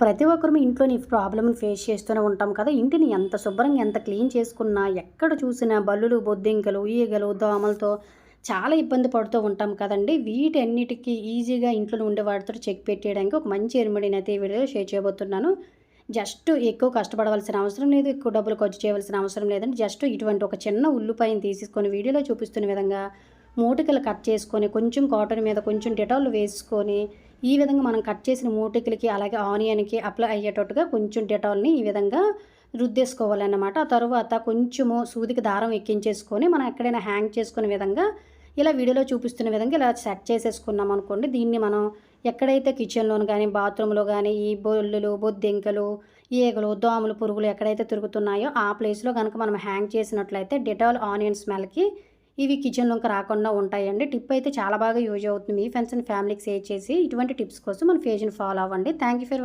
ప్రతి ఒక్కరు ఇంట్లోని ప్రాబ్లమ్ని ఫేస్ చేస్తూనే ఉంటాం కదా. ఇంటిని ఎంత శుభ్రంగా ఎంత క్లీన్ చేసుకున్నా ఎక్కడ చూసినా బల్లులు బొద్దింకలు ఈగలు దోమలతో చాలా ఇబ్బంది పడుతూ ఉంటాం కదండి. వీటన్నిటికీ ఈజీగా ఇంట్లో ఉండే వాటితో చెక్ పెట్టేయడానికి ఒక మంచి ఎరుమడిని అయితే ఈ వీడియో షేర్ చేయబోతున్నాను. జస్ట్ ఎక్కువ కష్టపడవలసిన అవసరం లేదు ఎక్కువ డబ్బులు ఖర్చు చేయవలసిన అవసరం లేదండి. జస్ట్ ఇటువంటి ఒక చిన్న ఉల్లిపాయని తీసుకొని వీడియోలో చూపిస్తున్న విధంగా మూటికలు కట్ చేసుకొని కొంచెం కాటన్ మీద కొంచెం డెటాల్ వేసుకొని ఈ విధంగా మనం కట్ చేసిన మూటికలకి అలాగే ఆనియన్కి అప్లై అయ్యేటట్టుగా కొంచెం డెటాల్ని ఈ విధంగా రుద్దేసుకోవాలన్నమాట. ఆ తర్వాత కొంచెము సూదికి దారం ఎక్కించేసుకొని మనం ఎక్కడైనా హ్యాంగ్ చేసుకునే విధంగా ఇలా వీడియోలో చూపిస్తున్న విధంగా ఇలా సెట్ చేసేసుకున్నాం అనుకోండి. దీన్ని మనం ఎక్కడైతే కిచెన్లోను కానీ బాత్రూంలో కానీ ఈ బొల్లులు బొద్దింకలు ఈగలు దోమలు పురుగులు ఎక్కడైతే తిరుగుతున్నాయో ఆ ప్లేస్లో కనుక మనం హ్యాంగ్ చేసినట్లయితే డెటాల్ ఆనియన్ స్మెల్కి ఇవి కిచెన్లోకి రాకుండా ఉంటాయండి. టిప్ అయితే చాలా బాగా యూజ్ అవుతుంది. మీ ఫ్రెండ్స్ అండ్ ఫ్యామిలీకి షేర్ చేసి ఇటువంటి టిప్స్ కోసం మన పేజ్ని ఫాలో అవ్వండి. Thank you for